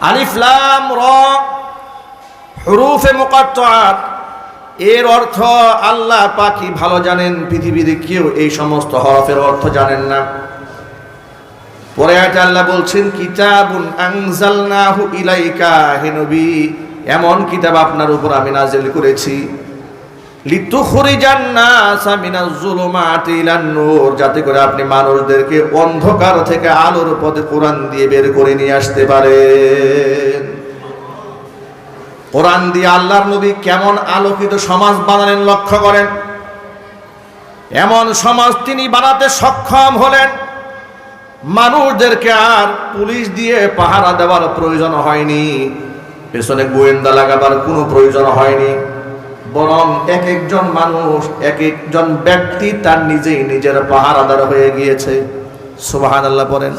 আলিফলাম রুফে হরুফে এর অর্থ আল্লাহ পাখি ভালো জানেন, পৃথিবীতে কেউ এই সমস্ত হরফের অর্থ জানেন না। পরে আল্লাহ বলছেন, কিতাবুন আংজালনাহু ইলাইকা, হে নবী, এমন কিতাব আপনার উপর আমি নাজিল করেছি যাতে করে আপনি মানুষদেরকে অন্ধকার থেকে আলোর পথে কোরআন দিয়ে বের করে নিয়ে আসতে পারেন। কোরআন দিয়ে আল্লাহর নবী কেমন আলোকিত সমাজ বানালেন লক্ষ্য করেন। এমন সমাজ তিনি বানাতে সক্ষম হলেন। মানুষদেরকে আর পুলিশ দিয়ে পাহারা দেওয়ার প্রয়োজন হয়নি। পেছনে গোয়েন্দা লাগাবার কোনো প্রয়োজন হয়নি। বরং এক একজন মানুষ, এক একজন ব্যক্তি তার নিজেই নিজের পাহারাদার হয়ে গিয়েছে। সুবাহান আল্লাহ বলেন।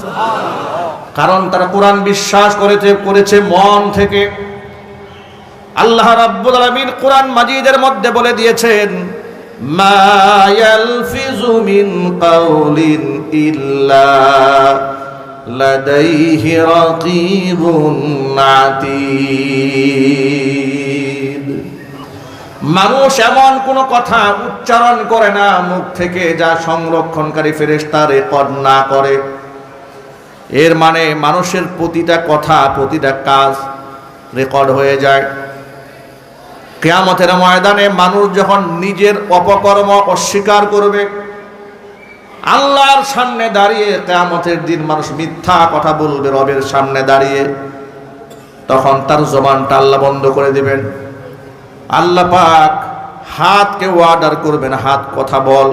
কারণ তারা কোরআন বিশ্বাস করেছে করেছে মন থেকে। আল্লাহ রাব্বুল আলামিন কোরআন মাজিদের মধ্যে বলে দিয়েছেন, মা ইয়ালফিজু মিন কাউলিন ইল্লা লাদাইহি রাকিবুন আতীদ মানুষ এমন কোন কথা উচ্চারণ করে না, মুখ থেকে যা সংরক্ষণকারী ফেরেশতা রেকর্ড না করে। এর মানে মানুষের প্রতিটা কথা, প্রতিটা কাজ রেকর্ড হয়ে যায়। কেয়ামতের ময়দানে মানুষ যখন নিজের অপকর্ম অস্বীকার করবে, আল্লাহর সামনে দাঁড়িয়ে কেয়ামতের দিন মানুষ মিথ্যা কথা বলবে রবের সামনে দাঁড়িয়ে, তখন তার জবানটা আল্লাহ বন্ধ করে দিবেন। আল্লাহ পাক হাতকে অর্ডার করবেন, হাত কথা বল।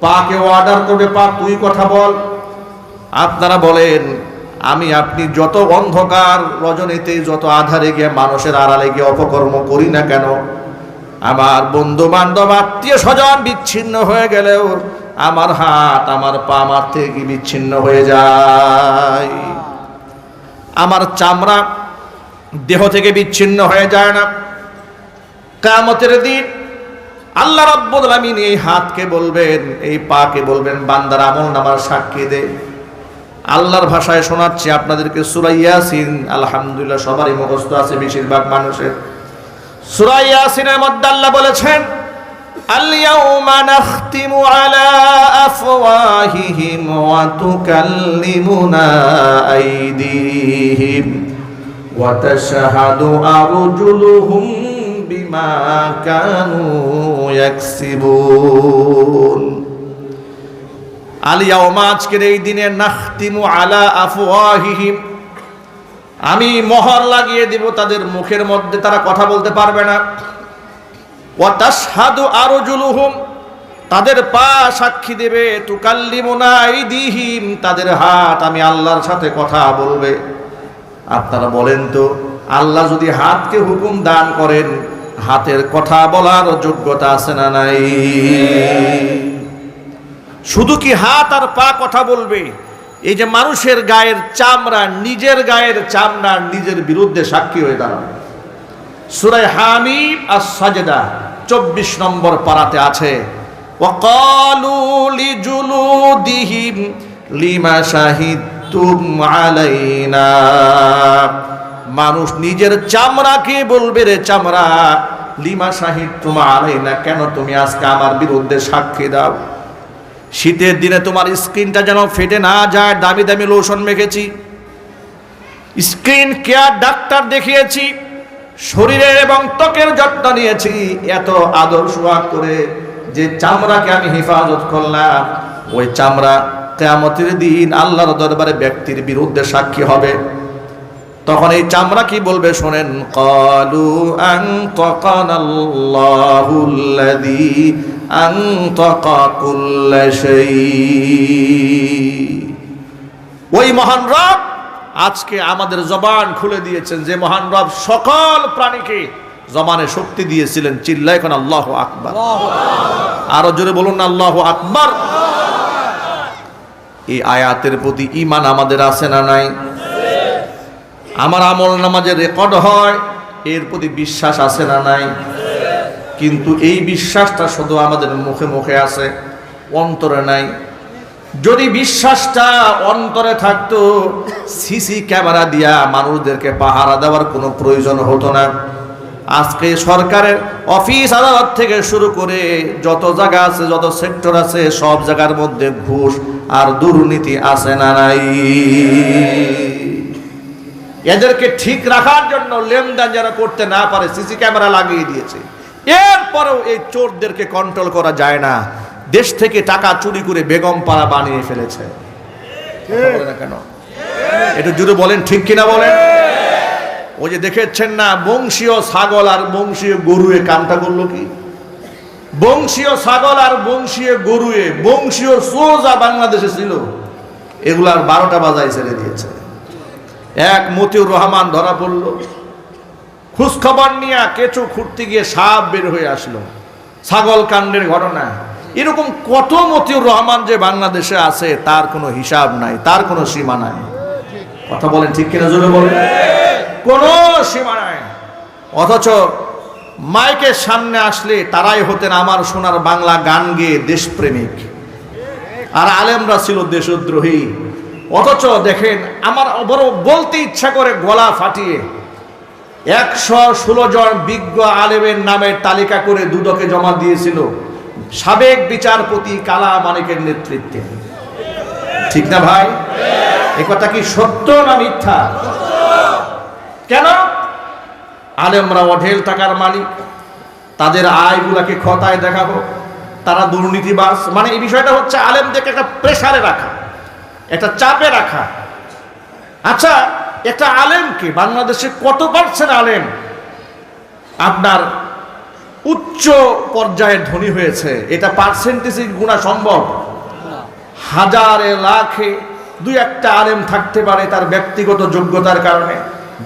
পাকে অর্ডার করবে, পা তুই কথা বল। আপনারা বলেন, আমি আপনি যত অন্ধকার রজনীতে, যত আধারে গিয়ে মানুষের আড়ালে গিয়ে অপকর্ম করি না কেন? আমার বন্ধু বান্ধব আত্মীয় স্বজন বিচ্ছিন্ন হয়ে গেলেও আমার হাত, আমার পা আমার থেকে বিচ্ছিন্ন হয়ে যায়। আমার চামড়া দেহ থেকে বিচ্ছিন্ন হয়ে যায় না। কামতের দিন আল্লাহ রব্বুল আলামিন এই হাতকে বলবেন এই পাকে বলবেন বান্দার আমল নামার সাক্ষী দে আল্লাহর ভাষায় শোনাচ্ছি আপনাদেরকে সুরাইয়াসিন আলহামদুলিল্লাহ সবারই মুখস্থ আছে বেশিরভাগ মানুষের সুরাইয়াসিনের মধ্যে আল্লাহ বলেছেন اليوم نختم على أفواههم وتكلمنا أيديهم وتشهد أرجلهم কানু আজকের এই দিনে আলা আমি মহর লাগিয়ে দিব তাদের মুখের মধ্যে, তারা কথা বলতে পারবে না। তাদের পা সাক্ষী দেবে তাদের হাত আমি আল্লাহর সাথে কথা বলবে। আপনারা বলেন তো, আল্লাহ যদি হাতকে হুকুম দান করেন হাতের কথা বলার যোগ্যতা আছে না নাই? শুধু কি হাত আর পা কথা বলবে? এই যে মানুষের গায়ের চামড়া, নিজের গায়ের চামড়া নিজের বিরুদ্ধে সাক্ষী হয়ে দাঁড়াবে। সুরাই হামিম আর সাজেদা চব্বিশ নম্বর পাড়াতে আছে লিমা শাহিদ তুম আলাইনা। মানুষ নিজের চামড়াকে বলবে, রে চামড়া, লিমা শাহিদ, তোমার আলাইনা কেন তুমি আজকে আমার বিরুদ্ধে সাক্ষী দাও? শীতের দিনে তোমার স্কিনটা যেন ফেটে না যায়, দামি দামি লোশন মেখেছি। স্ক্রিন কেয়ার ডাক্তার দেখিয়েছি, শরীরের এবং ত্বকের যত্ন নিয়েছি। এত আদর সোয়াগ করে যে চামড়াকে আমি হেফাজত করলাম, ওই চামড়া কেয়ামতের দিন আল্লাহর দরবারে ব্যক্তির বিরুদ্ধে সাক্ষী হবে। তখন এই চামড়া কি বলবে? শোনেন, কলু আং তকাকুল্লা ওই মহান রব আজকে আমাদের জবান খুলে দিয়েছেন যে মহান রব সকল প্রাণীকে জবানে শক্তি দিয়েছিলেন। চিল্লা এখন আল্লাহ আকবার। আরও জোরে বলুন না, আল্লাহ আকবার। এই আয়াতের প্রতি ইমান আমাদের আছে না নাই? আমার আমল নামাজের রেকর্ড হয়, এর প্রতি বিশ্বাস আছে না নাই? কিন্তু এই বিশ্বাসটা শুধু আমাদের মুখে মুখে আছে, অন্তরে নাই। যদি বিশ্বাসটা অন্তরে থাকতো, সিসি ক্যামেরা দিয়া মানুষদেরকে পাহারা দেওয়ার কোনো প্রয়োজন হতো না। আজকে সরকারের অফিস আদালত থেকে শুরু করে যত জায়গা আছে, যত সেক্টর আছে, সব জায়গার মধ্যে ঘুষ আর দুর্নীতি আছে না নাই? এদেরকে ঠিক রাখার জন্য লেনদেন যেন করতে না পারে সিসি ক্যামেরা লাগিয়ে দিয়েছে। এরপরেও এই চোরদেরকে কন্ট্রোল করা যায় না। দেশ থেকে টাকা চুরি করে বেগম পাড়া বানিয়ে ফেলেছে। কেন? একটু জুড়ে বলেন ঠিক কিনা বলেন? ওই যে দেখেছেন না বংশীয় ছাগল আর বংশীয় গরুয়ে কামটা করল কি? বংশীয় ছাগল আর বংশীয় গরুয়ে বংশীয় সোজা বাংলাদেশে ছিল। এগুলার বারোটা বাজায় ছেড়ে দিয়েছে। এক মতিউর রহমান ধরা পড়ল। খোঁজখবর নিয়ে কেঁচো খুঁড়তে গিয়ে সাপ বের হয়ে আসলো। ছাগল কাণ্ডের ঘটনা। এরকম কত মতিউর রহমান যে বাংলাদেশে আছে, তার কোনো হিসাব নাই, তার কোনো সীমা নাই। কথা বলেন ঠিক কিনা, জোরে বলেন। কোনো সীমা নাই। অথচ মাইকের সামনে আসলে তারাই হতেন আমার সোনার বাংলা গান গেয়ে দেশপ্রেমিক। আর আলেমরা ছিল দেশদ্রোহী। অথচ দেখেন, আমার বড় বলতে ইচ্ছা করে গলা ফাটিয়ে একশো ষোলো জন বিজ্ঞ আলেমের নামের তালিকা করে দুদকে জমা দিয়েছিল। সাবেক বিচারপতি কালা মানিকের নেতৃত্বে। ঠিক না ভাই? এ কথা কি সত্য না মিথ্যা? কেন? আলেমরা অঢেল টাকার মালিক। তাদের আয়গুলাকে খতায় দেখাবো। তারা দুর্নীতিবাস মানে এই বিষয়টা হচ্ছে আলেমদেরকে একটা প্রেসারে রাখা। একটা চাপে রাখা। আচ্ছা একটা আলেমকে বাংলাদেশে কত পার্সেন্ট আলেম? আপনার উচ্চ পর্যায়ের ধনী হয়েছে। এটা পার্সেন্টেজে গুণা সম্ভব? হাজারে, লাখে দুই একটা আলেম থাকতে পারে তার ব্যক্তিগত যোগ্যতার কারণে,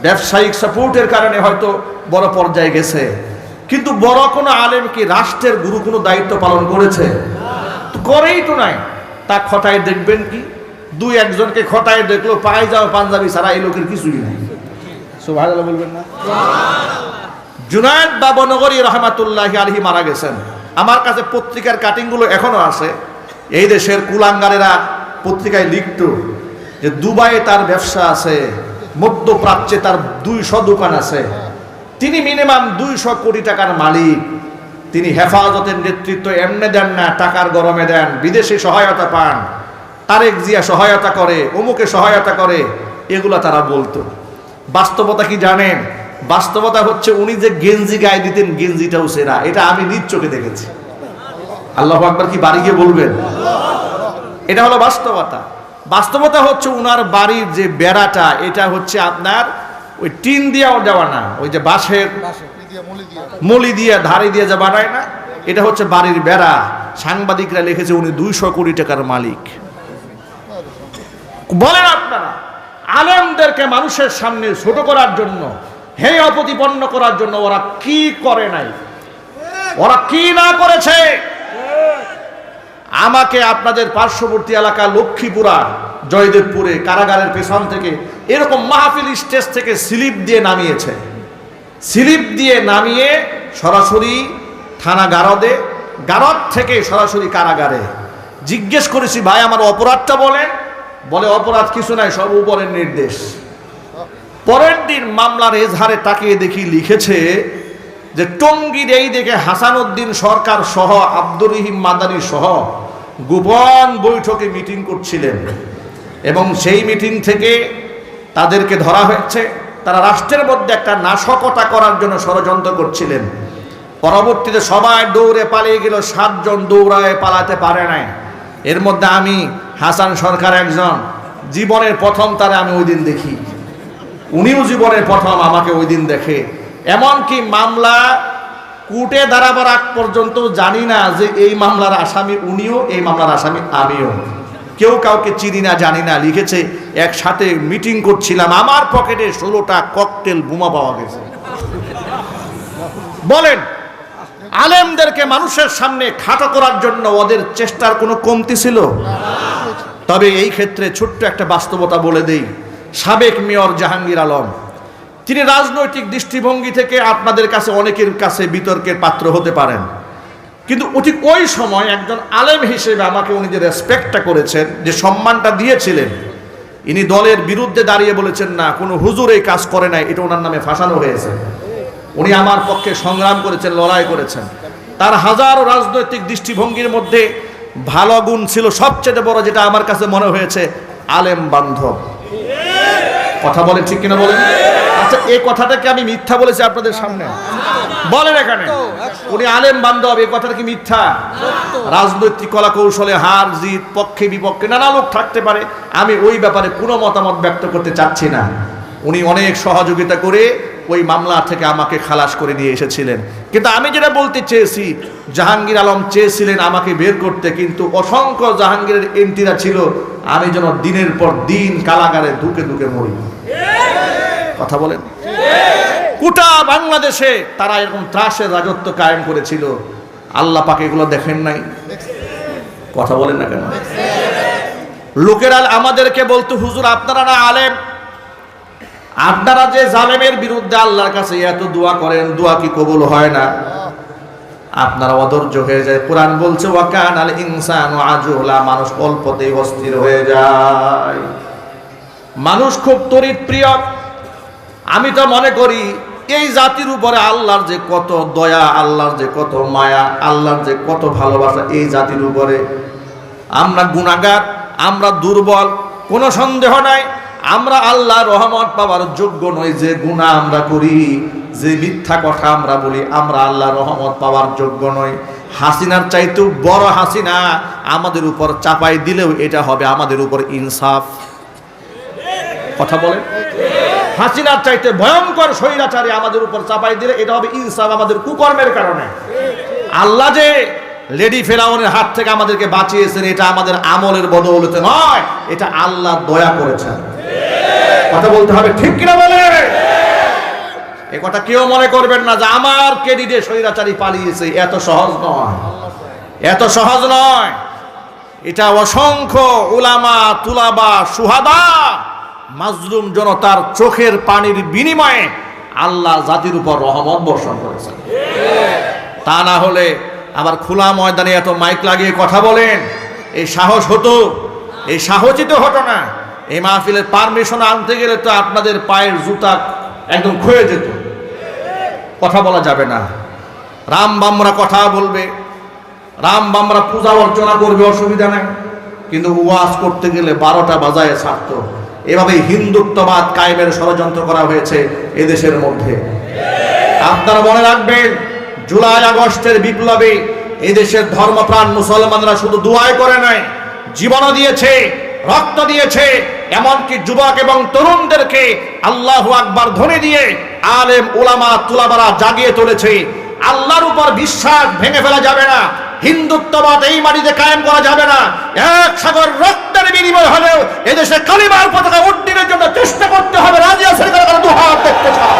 ব্যবসায়িক সাপোর্টের কারণে হয়তো বড় পর্যায়ে গেছে। কিন্তু বড় কোনো আলেম কি রাষ্ট্রের গুরু কোনো দায়িত্ব পালন করেছে? করেই তো নাই। তা খটায় দেখবেন কি? দুই একজনকে খটায় দেখল পায়ে যাও পাঞ্জাবি ছাড়া এই লোকের কিছুই নাই। সুভাষ বলবেন না? জুনায়দ বাবনগরী রহমাতুল্লাহ আলহি মারা গেছেন। আমার কাছে পত্রিকার কাটিংগুলো এখনও আছে। এই দেশের কুলাঙ্গারেরা পত্রিকায় লিখত যে দুবাইয়ে তার ব্যবসা আছে মধ্যপ্রাচ্যে তার দুইশো দোকান আছে। তিনি মিনিমাম দুইশো কোটি টাকার মালিক। তিনি হেফাজতের নেতৃত্ব এমনে দেন না টাকার গরমে দেন বিদেশে সহায়তা পান। তারেক জিয়া সহায়তা করে, অমুকে সহায়তা করে, এগুলা তারা বলতো। বাস্তবতা কি জানেন? বাস্তবতা হচ্ছে উনি যে গেঞ্জি গায়ে দিতেন, গেঞ্জিটাও সেরা। এটা আমি নিজ চোখে দেখেছি। আল্লাহ আকবর কি বাড়ি গিয়ে বলবেন? এটা হলো বাস্তবতা। বাস্তবতা হচ্ছে উনার বাড়ির যে বেড়াটা, এটা হচ্ছে আপনার ওই টিন দিয়েও দেওয়া না, ওই যে বাঁশের মলি দিয়ে, ধারে দিয়ে যা বানায় না, এটা হচ্ছে বাড়ির বেড়া। সাংবাদিকরা লিখেছে উনি দুইশো কোটি টাকার মালিক। বলেন আপনারা, আলেমদেরকে মানুষের সামনে ছোট করার জন্য হে অপতিপন্ন করার জন্য ওরা কি করে নাই? ওরা কি না করেছে? আমাকে আপনাদের পার্শ্ববর্তী এলাকা লক্ষ্মীপুরা, জয়দেবপুরে, কারাগারের পেছন থেকে এরকম মাহফিল স্টেজ থেকে স্লিপ দিয়ে নামিয়েছে। স্লিপ দিয়ে নামিয়ে সরাসরি থানা গারদে, গারদ থেকে সরাসরি কারাগারে। জিজ্ঞেস করেছি, ভাই, আমার অপরাধটা বলেন। বলে, অপরাধ কিছু নাই, সব উপরের নির্দেশ। পরের দিন মামলার এজহারে তাকিয়ে দেখি লিখেছে যে, টঙ্গীর এই দেখে হাসানুদ্দিন সরকার সহ, আব্দুর রহিম মাদানী সহ গোপন বৈঠকে মিটিং করছিলেন এবং সেই মিটিং থেকে তাদেরকে ধরা হয়েছে। তারা রাষ্ট্রের মধ্যে একটা নাশকতা করার জন্য ষড়যন্ত্র করছিলেন। পরবর্তীতে সবাই দৌড়ে পালিয়ে গেল, সাতজন দৌড়ায় পালাতে পারে নাই। এর মধ্যে আমি হাসান সরকার একজন। জীবনের প্রথম তারা আমি ওই দিন দেখি। উনিও জীবনের প্রথম আমাকে ওই দিন দেখে। এমনকি মামলা কুটে দাঁড়াবার আগ পর্যন্ত জানি না যে এই মামলার আসামি উনিও, এই মামলার আসামি আমিও। কেউ কাউকে চিনি না, জানি না। লিখেছে, একসাথে মিটিং করছিলাম। আমার পকেটে ষোলোটা ককটেল বোমা পাওয়া গেছে। বলেন, আলেমদেরকে মানুষের সামনে খাটো করার জন্য ওদের চেষ্টার কোনো কমতি ছিল? তবে এই ক্ষেত্রে ছোট্ট একটা বাস্তবতা বলে দেই। সাবেক মেয়র জাহাঙ্গীর আলম, তিনি রাজনৈতিক দৃষ্টিভঙ্গি থেকে আপনাদের কাছে অনেকের কাছে বিতর্কের পাত্র হতে পারেন। কিন্তু ঠিক ওই সময় একজন আলেম হিসেবে আমাকে উনি যে রেসপেক্টটা করেছেন, যে সম্মানটা দিয়েছিলেন, ইনি দলের বিরুদ্ধে দাঁড়িয়ে বলেছেন, না, কোনো হুজুর এই কাজ করে নাই, এটা ওনার নামে ফাঁসানো হয়েছে। উনি আমার পক্ষে সংগ্রাম করেছেন, লড়াই করেছেন। তার হাজারো রাজনৈতিক দৃষ্টিভঙ্গির মধ্যে ভালো গুণ ছিল সবচেয়ে বড় যেটা আমার কাছে মনে হয়েছে, আলেম বান্ধব। কথা বলেন ঠিক কিনা বলেন? আচ্ছা এই কথাটাকে আমি মিথ্যা বলেছি আপনাদের সামনে। বলেন এখানে, উনি আলেম বান্ধব এই কথাটা কি মিথ্যা? রাজনৈতিক কলা কৌশলে হার, জিত, পক্ষে, বিপক্ষে নানা লোক থাকতে পারে। আমি ওই ব্যাপারে কোনো মতামত ব্যক্ত করতে চাচ্ছি না। উনি অনেক সহযোগিতা করে ওই মামলা থেকে আমাকে খালাস করে নিয়ে এসেছিলেন। কিন্তু আমি যেটা বলতে চেয়েছি, জাহাঙ্গীর আলম চেয়েছিলেন আমাকে বের করতে, কিন্তু অসংখ্য জাহাঙ্গীরের এমটিরা ছিল, আমি যেন দিনের পর দিন কালাগারে ধুকে ধুকে মরি। কথা বলেন? গোটা বাংলাদেশে তারা এরকম ত্রাসের রাজত্ব কায়েম করেছিল। আল্লাহ পাকে এগুলো দেখেন নাই। কথা বলেন না কেন? লোকেরা আমাদেরকে বলতো, হুজুর, আপনারা না আলেম? আপনারা যে জালেমের বিরুদ্ধে আল্লাহর কাছে এত দোয়া করেন, দোয়া কি কবুল হয় না? আপনারা অধৈর্য হয়ে যায়। কোরআন বলছে ওয়াকান আল ইনসান আজুলা মানুষ অল্পতেই অস্থির হয়ে যায়। মানুষ খুব তড়িৎ প্রিয়। আমি তো মনে করি, এই জাতির উপরে আল্লাহর যে কত দয়া, আল্লাহর যে কত মায়া, আল্লাহর যে কত ভালোবাসা, এই জাতির উপরে আমরা গুণাগার, আমরা দুর্বল, কোনো সন্দেহ নাই। আমরা আল্লাহ রহমত পাওয়ার যোগ্য নই যে গুণা আমরা করি, যে মিথ্যা কথা আমরা বলি, আমরা আল্লাহ রহমত পাওয়ার যোগ্য নই। হাসিনার চাইতেও বড় হাসিনা আমাদের উপর চাপাই দিলেও এটা হবে আমাদের উপর ইনসাফ। কথা বলে হাসিনার চাইতে ভয়ঙ্কর স্বৈরাচারে আমাদের উপর চাপাই দিলে এটা হবে ইনসাফ আমাদের কুকর্মের কারণে। আল্লাহ যে লেডি ফেরাউনের হাত থেকে আমাদেরকে বাঁচিয়েছেন, এটা আমাদের আমলের বদৌলতে নয়, এটা আল্লাহ দয়া করেছেন। কথা বলতে হবে, ঠিক কিনা বলে? এ কথা কেউ মনে করবেন না যে আমার কেডিডে স্বৈরাচারী পালিয়েছে, এত সহজ নয়। এত সহজ নয়। এটা অসংখ্য উলামা, তুলাবা, সুহাদা মাজলুম জনতার চোখের পানির বিনিময়ে আল্লাহ জাতির উপর রহমত বর্ষণ করেছেন। তা না হলে আবার খোলা ময়দানে এত মাইক লাগিয়ে কথা বলেন এই সাহস হতো এই সাহসিত হতো না। এই মাহফিলের পারমিশন আনতে গেলে তো আপনাদের পায়ের জুতা একদম ক্ষয়ে যেত। কথা বলা যাবে না। রাম বামরা কথা বলবে। রাম বামরা পূজা অর্চনা করবে, অসুবিধা নাই। কিন্তু ওয়াজ করতে গেলে বারোটা বাজায় ছাড়ত এভাবে হিন্দুত্ববাদ কায়েমের ষড়যন্ত্র করা হয়েছে এদেশের মধ্যে। আপনারা মনে রাখবেন, জুলাই আগস্টের বিপ্লবে এদেশের ধর্মপ্রাণ মুসলমানরা শুধু দুয়াই করে নাই জীবনও দিয়েছে। রক্ত দিয়েছে, এমনকি যুবক এবং তরুণদেরকে আল্লাহ আকবার ধ্বনি দিয়ে আলেম ওলামা তুলাবারা জাগিয়ে তুলেছে। আল্লাহর উপর বিশ্বাস ভেঙে ফেলা যাবে না। হিন্দুত্ববাদ এই মাটিতে কায়েম করা যাবে না। এক সাগর রক্তের বিনিময় হলেও এদেশে কালিমার পতাকা উড্ডীনের জন্য চেষ্টা করতে হবে। রাজিয়া সরকার দু হাত দেখতে চায়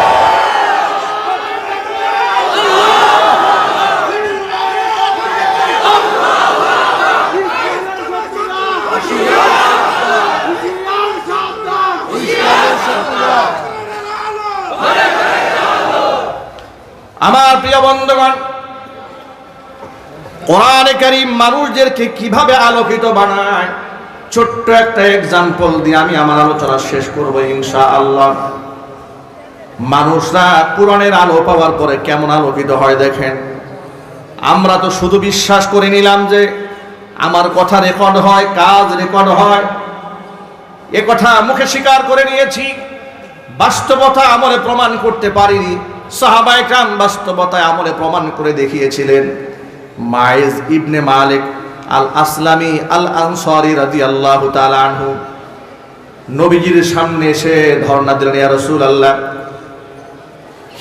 আমার প্রিয় বন্ধুগণ, কোরআনে কারিম মানুষদেরকে কীভাবে আলোকিত বানায়, ছোট্ট একটা এক্সাম্পল দিয়ে আমি আমার আলোচনা শেষ করব ইনশা আল্লাহ মানুষরা কোরআনের আলো পাওয়ার পরে কেমন আলোকিত হয় দেখেন। আমরা তো শুধু বিশ্বাস করে নিলাম যে আমার কথা রেকর্ড হয়, কাজ রেকর্ড হয়। এ কথা মুখে স্বীকার করে নিয়েছি, বাস্তবতা আমলে প্রমাণ করতে পারিনি। সাহাবায়ে কাম বাস্তবতায় আমলে প্রমাণ করে দেখিয়েছিলেন মায়েজ ইবনে মালিক আল আসলামী আল আনসারি রাদিয়াল্লাহু তাআলা আনহু। নবীজির সামনে এসে ধর্ণা দিলেন, ইয়া রাসূলুল্লাহ,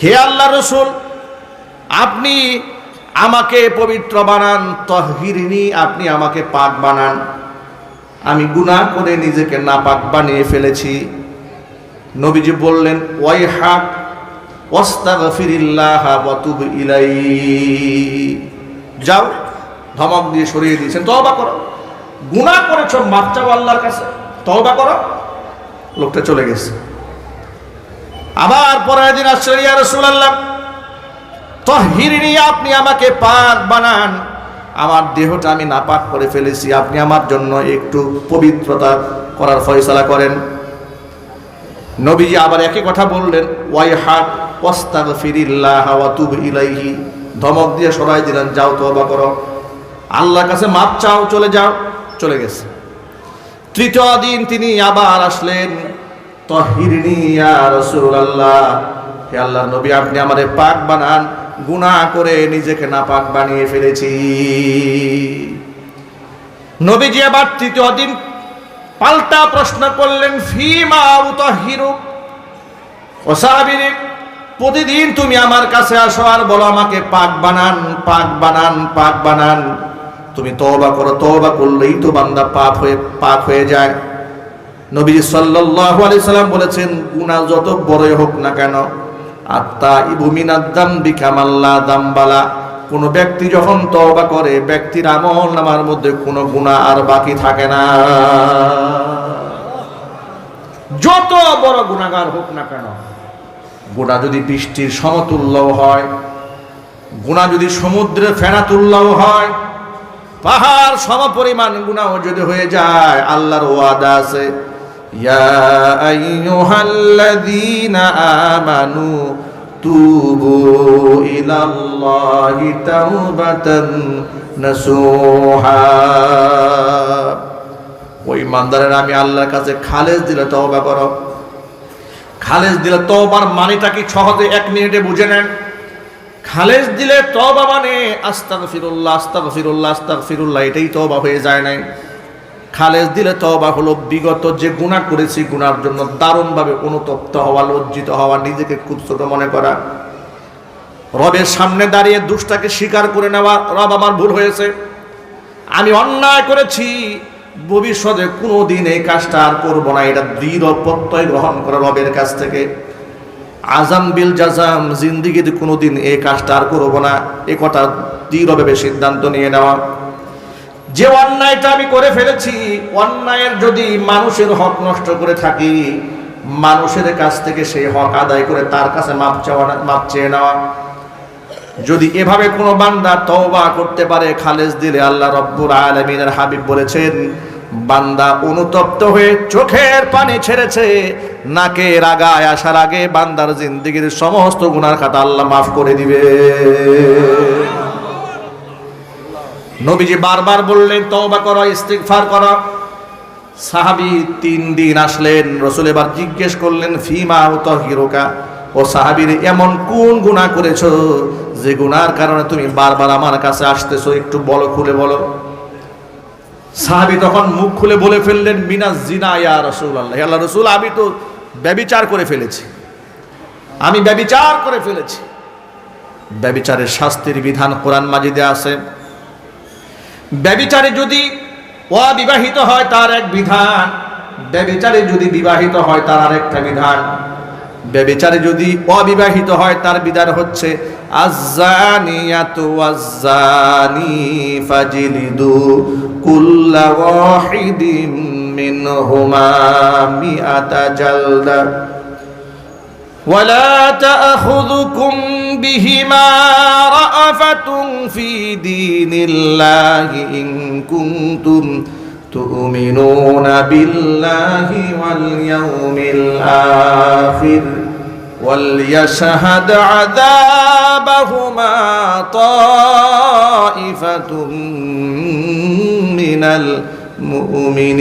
হে আল্লাহ রসুল, আপনি আমাকে পবিত্র বানান তহিরিনী আপনি আমাকে পাক বানান। আমি গুনাহ করে নিজেকে নাপাক বানিয়ে ফেলেছি। নবীজি বললেন ওয়াই হাক ওয়াস্তাগফিরিল্লাহ ওয়া তুব ইলাই যাও, ধমক দিয়ে সরিয়ে দিয়েছেন। তওবা করো। গুনাহ করেছ মাপ চাও আল্লাহর কাছে। তওবা করো। লোকটা চলে গেছে। আবার পরের দিন আসলেন ইয়া রাসূলুল্লাহ তহিরিনী আপনি আমাকে পাক বানান। আমার দেহটা আমি নাপাক করে ফেলেছি। আপনি আমার জন্য একটু পবিত্রতা করার ফয়সালা করেন। নবীজি আবার একই কথা বললেন, ওয়াই হাট ওয়াস্তাগ ফিরিল্লাহ ওয়া তুব ইলাইহি। ধমক দিয়ে সরাই দিলেন, যাও তো তওবা করো। আল্লাহর কাছে মাপ চাও, চলে যাও। চলে গেছে। তৃতীয় দিন তিনি আবার আসলেন, তহিরিনী ইয়া রাসূলুল্লাহ। হে আল্লাহর নবী, আপনি আমাদের পাক বানান, গুনাহ করে নিজেকে নাপাক বানিয়ে ফেলেছি। নবীজি আবার তৃতীয় দিন পাল্টা প্রশ্ন করলেন, ফিমা উতাহিরু? ও সাহাবীরে প্রতিদিন তুমি আমার কাছে আসো আর বলো আমাকে, পাক বানান পাক বানান পাক বানান। তুমি তওবা করো, তওবা করলেই তো বান্দা পাপ হয়ে, পাক হয়ে যায়। নবী সাল্লাল্লাহু আলাইহি সাল্লাম বলেছেন, গুনাহ যত বড়ই হোক না কেন আত্মা ইবুমিনাদ্দাম বিকামাল্লা দামবালা। কোন ব্যক্তি যখন তওবা করে, ব্যক্তির আমল নামার মধ্যে কোনো গুনাহ আর বাকি থাকে না। যত বড় গুণাগার হোক না কেন গুণা যদি বৃষ্টির সমতুল্য হয় গুণা যদি সমুদ্রের ফেনাতুল্যও হয়, পাহাড় সমপরিমাণ গুণাও যদি হয়ে যায়, আল্লাহর ওয়াদা আছে, ইয়া আইয়ুহাল্লাযীনা আমানু তুবু ইলাল্লাহি তাওবাতান নাসুহা ওই ইমানদারের, আমি আল্লাহর কাছে খালেজ দিলে তওবা করো। খালেজ দিলে তওবার মানেটা কি সহজে এক মিনিটে বুঝে নেন? খালেজ দিলে তওবা মানে আস্তাগফিরুল্লাহ আস্তাগফিরুল্লাহ আস্তাগফিরুল্লাহ, এটাই তওবা হয়ে যায় নাই। খালেজ দিলে তওবা হলো বিগত যে গুনাহ করেছি গুনার জন্য দারুণভাবে অনুতপ্ত হওয়া, লজ্জিত হওয়া, নিজেকে খুব ছোট মনে করা। রবের সামনে দাঁড়িয়ে দুষ্টাকে স্বীকার করে নেওয়া রব আমার ভুল হয়েছে। আমি অন্যায় করেছি, ভবিষ্যতে কোনো দিন এই কাজটা আর করব না। এটা দৃঢ় প্রত্যয় গ্রহণ করা রবের কাছ থেকে। আজাম বিল জাজাম জিন্দিগিতে কোনো দিন এই কাজটা আর করব না। এ কথা দৃঢ়ভাবে সিদ্ধান্ত নিয়ে নেওয়া। যে অন্যায়টা আমি করে ফেলেছি, অন্যায়ের যদি মানুষের হক নষ্ট করে থাকি, মানুষের কাছ থেকে সেই হক আদায় করে তার কাছে মাপ চাওয়া মাপ চেয়ে নেওয়া। যদি এভাবে কোনো বান্দা তওবা করতে পারে, খালেজ দিলে আল্লাহ রব্বুর আলমিনের হাবিব বলেছেন, বান্দা অনুতপ্ত হয়ে চোখের পানি ছেড়েছে, নাকে রাগায় আসার আগে বান্দার জিন্দিগির সমস্ত গুনার খাতা আল্লাহ মাফ করে দিবে। নবীজি বারবার বললেন, তওবা করো, ইস্তিগফার করো। সাহাবি তিন দিন আসলেন, রসুল এবার জিজ্ঞেস করলেন, ফিমা উতহিরুকা? ও সাহাবির, এমন কোন গুনাহ করেছ যে গুনার কারণে তুমি বারবার আমার কাছে আসতেছো? একটু বলো, খুলে বলো। সাহাবি তখন মুখ খুলে বলে ফেললেন, মিনা জিনা ইয়া রসুল আল্লাহ আল্লাহ রসুল, আমি তো ব্যবিচার করে ফেলেছি। আমি ব্যবিচার করে ফেলেছি। ব্যবিচারের শাস্তির বিধান কোরআন মাজিদে আছে। ব্যবিচারে যদি অবিবাহিত হয় তার এক বিধান, ব্যবিচারে যদি বিবাহিত হয় তার আরেকটা বিধান। ব্যবিচারে যদি অবিবাহিত হয় তার বিধান হচ্ছে কুল্লা মিনহুমা মিআতা জালদা। ولا تأخذكم بهما رأفة في دين الله إن كنتم تؤمنون بالله واليوم الآخر وليشهد عذابهما طائفة من المؤمنين.